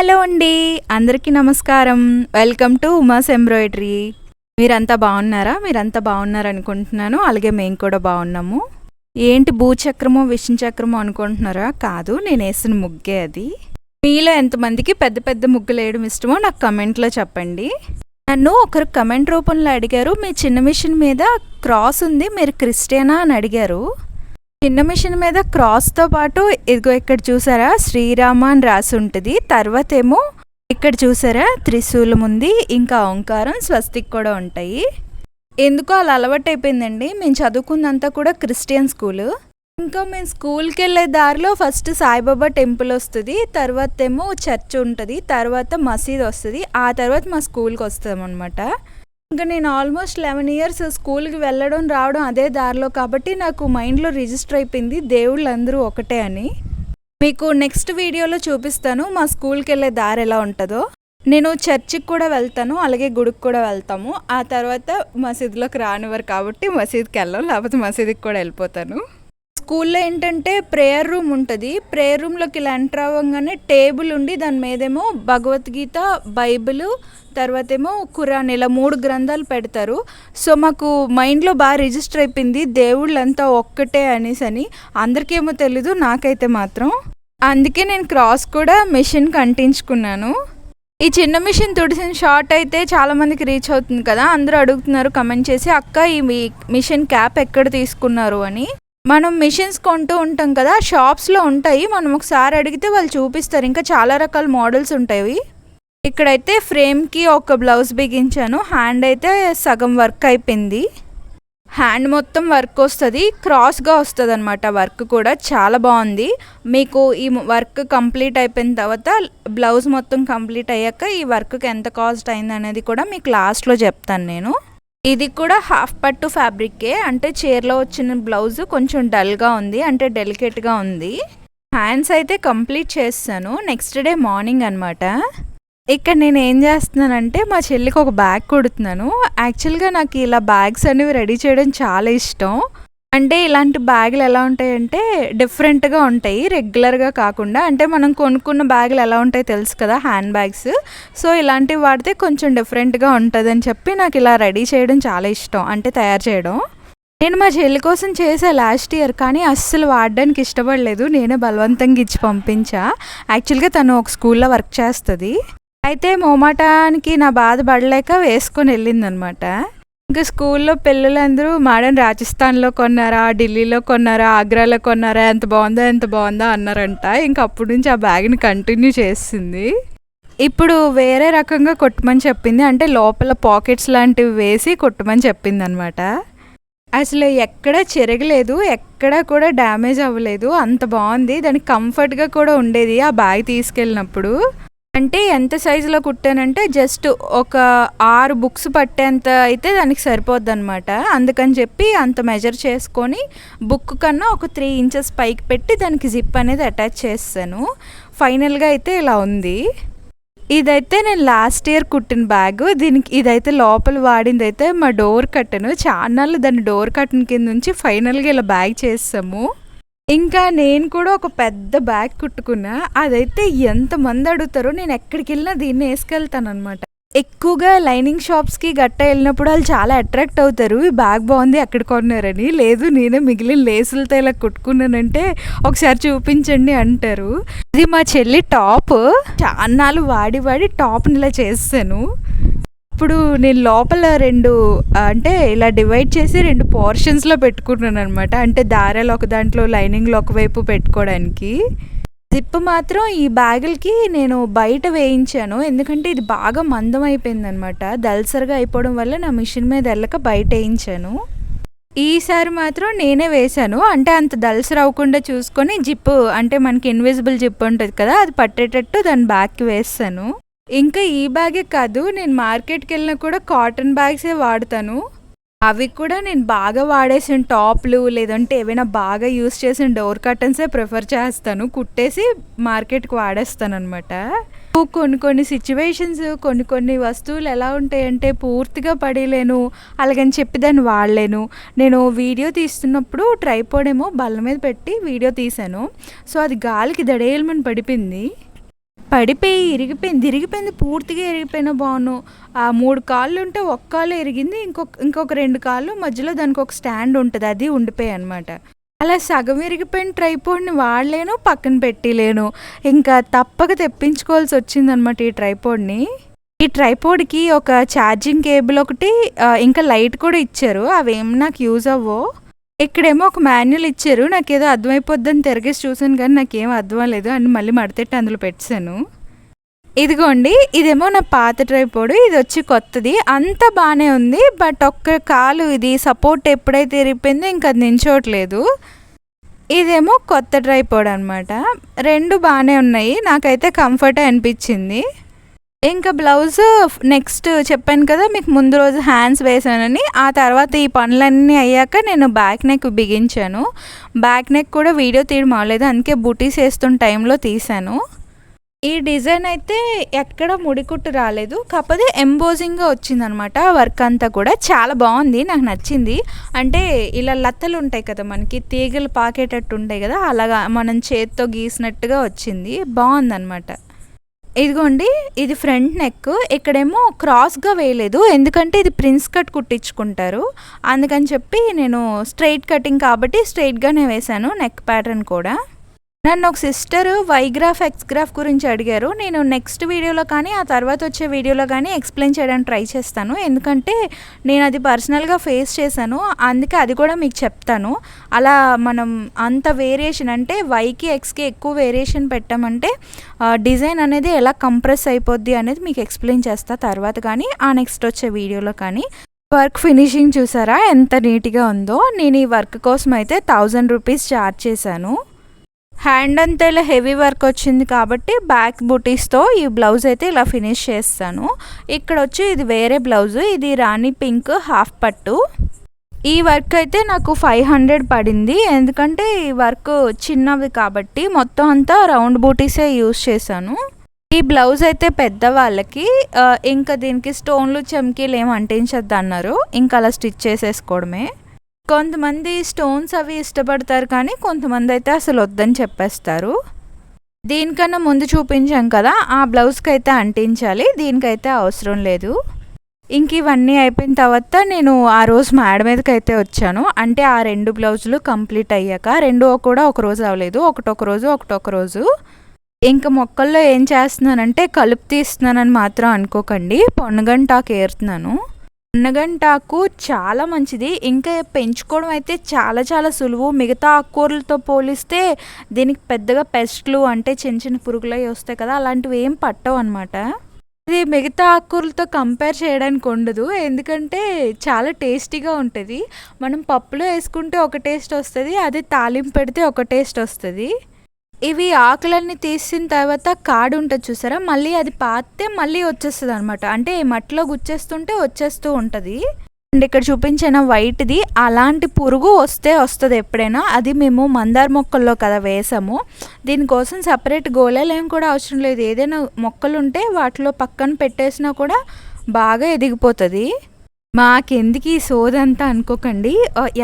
Hello అండి. అందరికీ నమస్కారం. వెల్కమ్ టు ఉమాస్ ఎంబ్రాయిడరీ మీరంతా బాగున్నారా? మీరంతా బాగున్నారు అనుకుంటున్నాను అలాగే మేము కూడా బాగున్నాము. ఏంటి భూచక్రమో విష్ణు చక్రమో అనుకుంటున్నారా? కాదు నేను వేసిన ముగ్గే అది. మీలో ఎంతమందికి పెద్ద పెద్ద ముగ్గులు వేయడం ఇష్టమో నాకు కమెంట్లో చెప్పండి. నన్ను ఒకరు కమెంట్ రూపంలో అడిగారు. మీ చిన్న మిషన్ మీద క్రాస్ ఉంది. మీరు క్రిస్టియనా అని అడిగారు. చిన్న మిషన్ మీద క్రాస్తో పాటు ఇదిగో ఇక్కడ చూసారా? శ్రీరామ అని రాసి ఉంటుంది. తర్వాత ఏమో ఇక్కడ చూసారా? త్రిశూలం ఉంది. ఇంకా ఓంకారం స్వస్తిక్ కూడా ఉంటాయి. ఎందుకో అలా అలవాటు అయిపోయిందండి. మేము చదువుకున్నంతా కూడా క్రిస్టియన్ స్కూల్. ఇంకా మేము స్కూల్కి వెళ్ళే దారిలో ఫస్ట్ సాయిబాబా టెంపుల్ వస్తుంది. తర్వాత ఏమో చర్చ్ ఉంటుంది. తర్వాత మసీద్ వస్తుంది. ఆ తర్వాత మా స్కూల్కి వస్తామన్నమాట. ఇంకా నేను ఆల్మోస్ట్ లెవెన్ ఇయర్స్ స్కూల్కి వెళ్ళడం రావడం అదే దారిలో కాబట్టి నాకు మైండ్లో రిజిస్టర్ అయిపోయింది దేవుళ్ళు అందరూ ఒకటే అని. మీకు నెక్స్ట్ వీడియోలో చూపిస్తాను మా స్కూల్కి వెళ్ళే దారి ఎలా ఉంటుందో. నేను చర్చికి కూడా వెళ్తాను అలాగే గుడికి కూడా వెళ్తాము. ఆ తర్వాత మసీదులోకి రానివ్వరు కాబట్టి మసీద్కి వెళ్ళాం లేకపోతే మసీదుకి కూడా వెళ్ళిపోతాను. స్కూల్లో ఏంటంటే ప్రేయర్ రూమ్ ఉంటుంది. ప్రేయర్ రూమ్లోకి ఇలా ఎంటర్ అవ్వగానే టేబుల్ ఉండి దాని మీదేమో భగవద్గీత బైబిల్ తర్వాత ఏమో ఖురాన్ ఇలా మూడు గ్రంథాలు పెడతారు. సో మాకు మైండ్లో బాగా రిజిస్టర్ అయిపోయింది. దేవుళ్ళంతా ఒక్కటే అనేసి అని. అందరికేమో తెలీదు నాకైతే మాత్రం. అందుకే నేను క్రాస్ కూడా మిషన్కి అంటించుకున్నాను ఈ చిన్న మిషన్ తుడిసిన షార్ట్ అయితే చాలామందికి రీచ్ అవుతుంది కదా. అందరూ అడుగుతున్నారు కమెంట్ చేసి అక్క ఈ మీ- మిషన్ క్యాప్ ఎక్కడ తీసుకున్నారు? అని. మనం మిషన్స్ కొంటూ ఉంటాం కదా షాప్స్లో ఉంటాయి. మనం ఒకసారి అడిగితే వాళ్ళు చూపిస్తారు. ఇంకా చాలా రకాల మోడల్స్ ఉంటాయి. ఇక్కడైతే ఫ్రేమ్కి ఒక బ్లౌజ్ బిగించాను. హ్యాండ్ అయితే సగం వర్క్ అయిపోయింది. హ్యాండ్ మొత్తం వర్క్ వస్తుంది. క్రాస్గా వస్తుంది అనమాట వర్క్ కూడా. చాలా బాగుంది. మీకు ఈ వర్క్ కంప్లీట్ అయిపోయిన తర్వాత బ్లౌజ్ మొత్తం కంప్లీట్ అయ్యాక ఈ వర్క్కి ఎంత కాస్ట్ అయింది అనేది కూడా మీకు లాస్ట్లో చెప్తాను నేను. ఇది కూడా హాఫ్ పట్టు ఫ్యాబ్రికే. అంటే చీరలో వచ్చిన బ్లౌజ్ కొంచెం డల్గా ఉంది అంటే డెలికేట్గా ఉంది. హ్యాండ్స్ అయితే కంప్లీట్ చేస్తాను. నెక్స్ట్ డే మార్నింగ్ అనమాట ఇక్కడ నేను ఏం చేస్తున్నానంటే మా చెల్లికి ఒక బ్యాగ్ కుడుతున్నాను. యాక్చువల్గా నాకు ఇలా బ్యాగ్స్ అనేవి రెడీ చేయడం చాలా ఇష్టం. అంటే ఇలాంటి బ్యాగులు ఎలా ఉంటాయంటే డిఫరెంట్గా ఉంటాయి రెగ్యులర్గా కాకుండా. అంటే మనం కొనుక్కున్న బ్యాగులు ఎలా ఉంటాయో తెలుసు కదా హ్యాండ్ బ్యాగ్స్. సో ఇలాంటివి వాడితే కొంచెం డిఫరెంట్గా ఉంటుందని చెప్పి నాకు ఇలా రెడీ చేయడం చాలా ఇష్టం. అంటే తయారు చేయడం. నేను మా చెల్లి కోసం చేసా లాస్ట్ ఇయర్ కానీ అస్సలు వాడడానికి ఇష్టపడలేదు. నేనే బలవంతంగా ఇచ్చి పంపించా. యాక్చువల్గా తను ఒక స్కూల్లో వర్క్ చేస్తుంది. అయితే మోమాటానికి నా బాధ పడలేక వేసుకొని వెళ్ళిందనమాట. ఇంకా స్కూల్లో పిల్లలందరూ మేడం రాజస్థాన్లో కొన్నారా? ఢిల్లీలో కొన్నారా? ఆగ్రాలో కొన్నారా? ఎంత బాగుందా? ఎంత బాగుందా? అన్నారంట. ఇంకా అప్పటి నుంచి ఆ బ్యాగ్ని కంటిన్యూ చేస్తుంది ఇప్పుడు వేరే రకంగా కొట్టమని చెప్పింది. అంటే లోపల పాకెట్స్ లాంటివి వేసి కొట్టమని చెప్పింది అనమాట అసలు ఎక్కడ చెరగలేదు. ఎక్కడ కూడా డ్యామేజ్ అవ్వలేదు. అంత బాగుంది. దానికి కంఫర్ట్గా కూడా ఉండేది ఆ బ్యాగ్ తీసుకెళ్ళినప్పుడు. అంటే ఎంత సైజులో కుట్టానంటే జస్ట్ ఒక ఆరు బుక్స్ పట్టేంత అయితే దానికి సరిపోద్ది అనమాట అందుకని చెప్పి అంత మెజర్ చేసుకొని బుక్ కన్నా ఒక త్రీ ఇంచెస్ పైకి పెట్టి దానికి జిప్ అనేది అటాచ్ చేస్తాను. ఫైనల్గా అయితే ఇలా ఉంది. ఇదైతే నేను లాస్ట్ ఇయర్ కుట్టిన బ్యాగ్ దీనికి ఇదైతే లోపల వాడింది అయితే మా డోర్ కట్టను చాన్నాళ్ళు దాన్ని డోర్ కట్టన్ కింద నుంచి ఫైనల్గా ఇలా బ్యాగ్ చేస్తాము. ఇంకా నేను కూడా ఒక పెద్ద బ్యాగ్ కుట్టుకున్నా. అదైతే ఎంతమంది అడుగుతారో నేను ఎక్కడికి వెళ్ళినా దీన్ని వేసుకెళ్తాను అనమాట ఎక్కువగా లైనింగ్ షాప్స్కి గట్ట వెళ్ళినప్పుడు వాళ్ళు చాలా అట్రాక్ట్ అవుతారు. ఈ బ్యాగ్ బాగుంది ఎక్కడ కొన్నారని. లేదు నేనే మిగిలిన లేసులతో ఇలా కుట్టుకున్నానంటే ఒకసారి చూపించండి అంటారు. ఇది మా చెల్లి టాప్. అన్నాలు వాడి వాడి టాప్ని ఇలా చేస్తాను ఇప్పుడు నేను లోపల రెండు అంటే ఇలా డివైడ్ చేసి రెండు పోర్షన్స్లో పెట్టుకున్నాను అనమాట అంటే దారాలు ఒక దాంట్లో లైనింగ్లో ఒకవైపు పెట్టుకోవడానికి. జిప్ మాత్రం ఈ బ్యాగులకి నేను బయట వేయించాను. ఎందుకంటే ఇది బాగా మందం అయిపోయింది అనమాట దల్సరిగా అయిపోవడం వల్ల నా మిషన్ మీద వెళ్ళక బయట వేయించాను. ఈసారి మాత్రం నేనే వేశాను. అంటే అంత దల్సర్ అవ్వకుండా చూసుకొని జిప్ అంటే మనకి ఇన్విజిబుల్ జిప్ ఉంటుంది కదా అది పట్టేటట్టు దాని బ్యాగ్కి వేస్తాను. ఇంకా ఈ బ్యాగే కాదు నేను మార్కెట్కి వెళ్ళినా కూడా కాటన్ బ్యాగ్సే వాడతాను. అవి కూడా నేను బాగా వాడేసిన టాప్లు లేదంటే ఏవైనా బాగా యూస్ చేసిన డోర్ కర్టన్సే ప్రిఫర్ చేస్తాను. కుట్టేసి మార్కెట్కి వాడేస్తాను అనమాట కొన్ని కొన్ని సిచ్యువేషన్స్ కొన్ని కొన్ని వస్తువులు ఎలా ఉంటాయంటే పూర్తిగా పడలేను అలాగని చెప్పి దాన్ని వాడలేను. నేను వీడియో తీస్తున్నప్పుడు ట్రైపోడేమో బల్ల మీద పెట్టి వీడియో తీశాను. సో అది గాలికి దడేయలమని పడిపోయింది. పడిపోయి ఇరిగిపోయింది. ఇరిగిపోయింది పూర్తిగా ఇరిగిపోయిన బాను. ఆ మూడు కాళ్ళు ఉంటే ఒక్క కాళ్ళు ఇరిగింది ఇంకొక ఇంకొక రెండు కాళ్ళు మధ్యలో దానికి ఒక స్టాండ్ ఉంటుంది అది ఉండిపోయాయి అనమాట అలా సగం ఇరిగిపోయిన ట్రైపోడ్ని వాడలేను పక్కన పెట్టలేను. ఇంకా తప్పక తెప్పించుకోవాల్సి వచ్చిందనమాట ఈ ట్రైపోడ్ని. ఈ ట్రైపోడ్కి ఒక ఛార్జింగ్ కేబుల్ ఒకటి ఇంకా లైట్ కూడా ఇచ్చారు అవేం నాకు యూజ్ అవ్వో ఇక్కడేమో ఒక మాన్యువల్ ఇచ్చారు. నాకు ఏదో అర్థమైపోద్దని తిరగేసి చూసాను కానీ నాకేం అర్థం లేదు. అని మళ్ళీ మడతెట్టి అందులో పెట్టాను ఇదిగోండి ఇదేమో నా పాత ట్రైపోడు. ఇది వచ్చి కొత్తది. అంతా బాగానే ఉంది బట్ ఒక్క కాలు ఇది సపోర్ట్ ఎప్పుడైతే ఇరిగిపోయిందో ఇంకా అది నించోట్లేదు. ఇదేమో కొత్త ట్రైపోడ్ అనమాట రెండు బాగానే ఉన్నాయి. నాకైతే కంఫర్ట్ అనిపించింది. ఇంకా బ్లౌజ్ నెక్స్ట్ చెప్పాను కదా మీకు ముందు రోజు హ్యాండ్స్ వేసానని. ఆ తర్వాత ఈ పనులన్నీ అయ్యాక నేను బ్యాక్ నెక్ బిగించాను. బ్యాక్ నెక్ కూడా వీడియో తీయడం అవ్వలేదు అందుకే బుటీస్ వేస్తున్న టైంలో తీశాను. ఈ డిజైన్ అయితే ఎక్కడ ముడికుట్టు రాలేదు. కాకపోతే ఎంబోజింగ్గా వచ్చిందనమాట వర్క్ అంతా కూడా. చాలా బాగుంది నాకు నచ్చింది. అంటే ఇలా లత్తలు ఉంటాయి కదా మనకి తీగలు పాకేటట్టు ఉంటాయి కదా అలాగా మనం చేత్తో గీసినట్టుగా వచ్చింది. బాగుందనమాట. ఇదిగోండి ఇది ఫ్రంట్ నెక్. ఇక్కడేమో క్రాస్గా వేయలేదు. ఎందుకంటే ఇది ప్రిన్స్ కట్ కుట్టించుకుంటారు. అందుకని చెప్పి నేను స్ట్రైట్ కటింగ్ కాబట్టి స్ట్రైట్గానే వేశాను నెక్ ప్యాటర్న్ కూడా. నన్ను ఒక సిస్టర్ వైగ్రాఫ్ ఎక్స్గ్రాఫ్ గురించి అడిగారు. నేను నెక్స్ట్ వీడియోలో కానీ ఆ తర్వాత వచ్చే వీడియోలో కానీ ఎక్స్ప్లెయిన్ చేయడానికి ట్రై చేస్తాను. ఎందుకంటే నేను అది పర్సనల్గా ఫేస్ చేశాను. అందుకే అది కూడా మీకు చెప్తాను. అలా మనం అంత వేరియేషన్ అంటే వైకి ఎక్స్కి ఎక్కువ వేరియేషన్ పెట్టామంటే డిజైన్ అనేది ఎలా కంప్రెస్ అయిపోద్ది అనేది మీకు ఎక్స్ప్లెయిన్ చేస్తా తర్వాత కానీ ఆ నెక్స్ట్ వచ్చే వీడియోలో కానీ. వర్క్ ఫినిషింగ్ చూసారా? ఎంత నీట్గా ఉందో. నేను ఈ వర్క్ కోసం అయితే థౌజండ్ రూపీస్ ఛార్జ్ చేశాను. హ్యాండ్ అంతా ఇలా హెవీ వర్క్ వచ్చింది కాబట్టి బ్యాక్ బుటీస్తో ఈ బ్లౌజ్ అయితే ఇలా ఫినిష్ చేస్తాను. ఇక్కడ వచ్చి ఇది వేరే బ్లౌజ్ ఇది రాణి పింక్ హాఫ్ పట్టు. ఈ వర్క్ అయితే నాకు ఫైవ్ హండ్రెడ్ పడింది. ఎందుకంటే ఈ వర్క్ చిన్నవి కాబట్టి మొత్తం అంతా రౌండ్ బూటీసే యూస్ చేశాను. ఈ బ్లౌజ్ అయితే పెద్దవాళ్ళకి వాళ్ళకి ఇంకా దీనికి స్టోన్లు చెమ్కీలు ఏం అంటించద్దు అన్నారు ఇంకా అలా స్టిచ్ చేసేసుకోవడమే. కొంతమంది స్టోన్స్ అవి ఇష్టపడతారు కానీ కొంతమంది అయితే అసలు వద్దని చెప్పేస్తారు. దీనికన్నా ముందు చూపించాం కదా ఆ బ్లౌజ్కి అయితే అంటించాలి దీనికైతే అవసరం లేదు. ఇంక ఇవన్నీ అయిపోయిన తర్వాత నేను ఆ రోజు మేడ మీదకి అయితే వచ్చాను. అంటే ఆ రెండు బ్లౌజులు కంప్లీట్ అయ్యాక రెండు కూడా ఒక రోజు అవ్వలేదు ఒకటొక రోజు ఒకటొక రోజు. ఇంకా మొక్కల్లో ఏం చేస్తున్నానంటే కలుపు తీస్తున్నానని మాత్రం అనుకోకండి పొన్నగంటాకు ఏరుతున్నాను. అన్నగంటాకు చాలా మంచిది. ఇంకా పెంచుకోవడం అయితే చాలా చాలా సులువు. మిగతా ఆకుకూరలతో పోలిస్తే దీనికి పెద్దగా పెస్ట్లు అంటే చిన్న చిన్న పురుగులు అవి వస్తాయి కదా అలాంటివి ఏం పట్టవు అనమాట ఇది మిగతా ఆకుకూరలతో కంపేర్ చేయడానికి ఉండదు. ఎందుకంటే చాలా టేస్టీగా ఉంటుంది. మనం పప్పులో వేసుకుంటే ఒక టేస్ట్ వస్తుంది అదే తాలింపు పెడితే ఒక టేస్ట్ వస్తుంది. ఇవి ఆకులన్నీ తీసిన తర్వాత కాడు ఉంటుంది చూసారా? మళ్ళీ అది పాతే మళ్ళీ వచ్చేస్తుంది అనమాట అంటే మట్టిలో గుచ్చేస్తుంటే వచ్చేస్తూ ఉంటుంది. అండ్ ఇక్కడ చూపించిన వైట్ది అలాంటి పురుగు వస్తే వస్తుంది ఎప్పుడైనా. అది మేము మందార మొక్కల్లో కదా వేసాము. దీనికోసం సపరేట్ గోళాలు ఏం కూడా అవసరం లేదు. ఏదైనా మొక్కలు ఉంటే వాటిలో పక్కన పెట్టేసినా కూడా బాగా ఎదిగిపోతుంది. మాకెందుకు ఈ సోదంతా అనుకోకండి.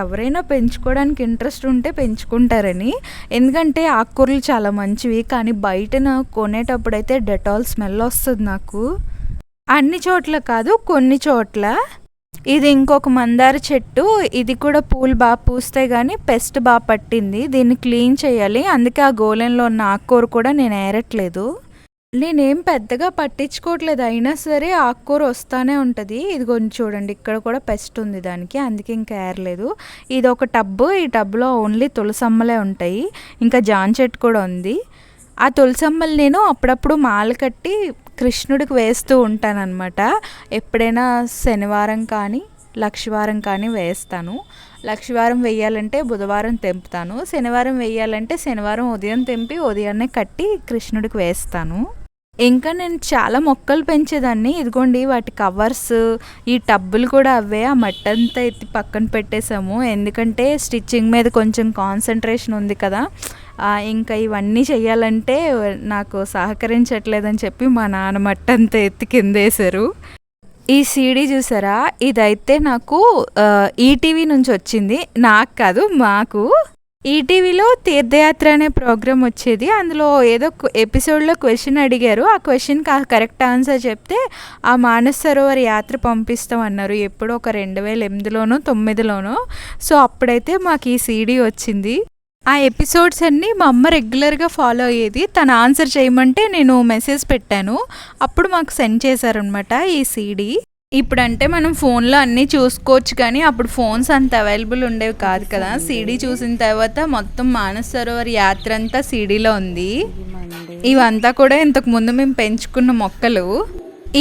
ఎవరైనా పెంచుకోవడానికి ఇంట్రెస్ట్ ఉంటే పెంచుకుంటారని. ఎందుకంటే ఆకుకూరలు చాలా మంచివి కానీ బయటన కొనేటప్పుడైతే డెటాల్ స్మెల్ వస్తుంది నాకు. అన్ని చోట్ల కాదు కొన్ని చోట్ల. ఇది ఇంకొక మందార చెట్టు ఇది కూడా పూలు బాగా పూస్తే కానీ పెస్ట్ బాగా పట్టింది. దీన్ని క్లీన్ చేయాలి. అందుకే ఆ గోలెంలో ఉన్న ఆకుకూర కూడా నేను ఏరట్లేదు. నేనేం పెద్దగా పట్టించుకోవట్లేదు. అయినా సరే ఆకుకూర వస్తానే ఉంటుంది. ఇది కొంచెం చూడండి ఇక్కడ కూడా పెస్ట్ ఉంది దానికి అందుకే ఇంకా ఏరలేదు ఇది ఒక టబ్బు ఈ టబ్లో ఓన్లీ తులసమ్మలే ఉంటాయి. ఇంకా జాన్ చెట్టు కూడా ఉంది. ఆ తులసమ్మలు నేను అప్పుడప్పుడు మాల కట్టి కృష్ణుడికి వేస్తూ ఉంటానన్నమాట. ఎప్పుడైనా శనివారం కానీ లక్షవారం కానీ వేస్తాను. లక్షవారం వేయాలంటే బుధవారం తెంపుతాను. శనివారం వేయాలంటే శనివారం ఉదయం తెంపి ఉదయాన్నే కట్టి కృష్ణుడికి వేస్తాను. ఇంకా నేను చాలా మొక్కలు పెంచేదాన్ని. ఇదిగోండి వాటి కవర్స్ ఈ టబ్బులు కూడా అవే. ఆ మట్టి అంతా ఎత్తి పక్కన పెట్టేశాము. ఎందుకంటే స్టిచ్చింగ్ మీద కొంచెం కాన్సన్ట్రేషన్ ఉంది కదా. ఇంకా ఇవన్నీ చేయాలంటే నాకు సహకరించట్లేదని చెప్పి మా నాన్న మట్టి అంతా ఎత్తి కిందేశారు. ఈ సీడీ చూసారా? ఇదైతే నాకు ఈటీవీ నుంచి వచ్చింది. నాకు కాదు మాకు. ఈటీవీలో తీర్థయాత్ర అనే ప్రోగ్రామ్ వచ్చేది. అందులో ఏదో ఎపిసోడ్లో క్వశ్చన్ అడిగారు. ఆ క్వశ్చన్కి ఆ కరెక్ట్ ఆన్సర్ చెప్తే ఆ మానస సరోవర్ యాత్ర పంపిస్తాం అన్నారు. ఎప్పుడో ఒక రెండు వేల ఎనిమిదిలోనో తొమ్మిదిలోనో. సో అప్పుడైతే మాకు ఈ సీడీ వచ్చింది. ఆ ఎపిసోడ్స్ అన్నీ మా అమ్మ రెగ్యులర్గా ఫాలో అయ్యేది. తను ఆన్సర్ చేయమంటే నేను మెసేజ్ పెట్టాను. అప్పుడు మాకు సెండ్ చేశారనమాట ఈ సీడీ ఇప్పుడంటే మనం ఫోన్లో అన్నీ చూసుకోవచ్చు కానీ అప్పుడు ఫోన్స్ అంత అవైలబుల్ ఉండేవి కాదు కదా. సీడీ చూసిన తర్వాత మొత్తం మానస సరోవర్ యాత్ర అంతా సీడీలో ఉంది. ఇవంతా కూడా ఇంతకు ముందు మేము పెంచుకున్న మొక్కలు.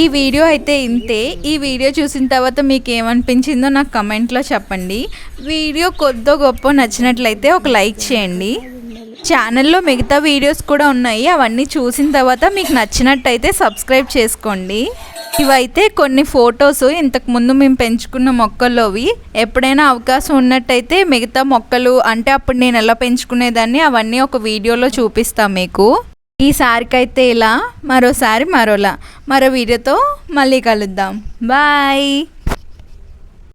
ఈ వీడియో అయితే ఇంతే. ఈ వీడియో చూసిన తర్వాత మీకు ఏమనిపించిందో నాకు కమెంట్లో చెప్పండి. వీడియో కొద్దో గొప్ప నచ్చినట్లయితే ఒక లైక్ చేయండి. ఛానల్లో మిగతా వీడియోస్ కూడా ఉన్నాయి. అవన్నీ చూసిన తర్వాత మీకు నచ్చినట్టయితే సబ్స్క్రైబ్ చేసుకోండి. ఇవైతే కొన్ని ఫొటోస్ ఇంతకుముందు మేము పెంచుకున్న మొక్కల్లోవి ఎప్పుడైనా అవకాశం ఉన్నట్టయితే మిగతా మొక్కలు అంటే అప్పుడు నేను ఎలా పెంచుకునేదాన్ని అవన్నీ ఒక వీడియోలో చూపిస్తాను మీకు. ఈసారికైతే ఇలా మరోసారి మరోలా. మరో వీడియోతో మళ్ళీ కలుద్దాం. బాయ్!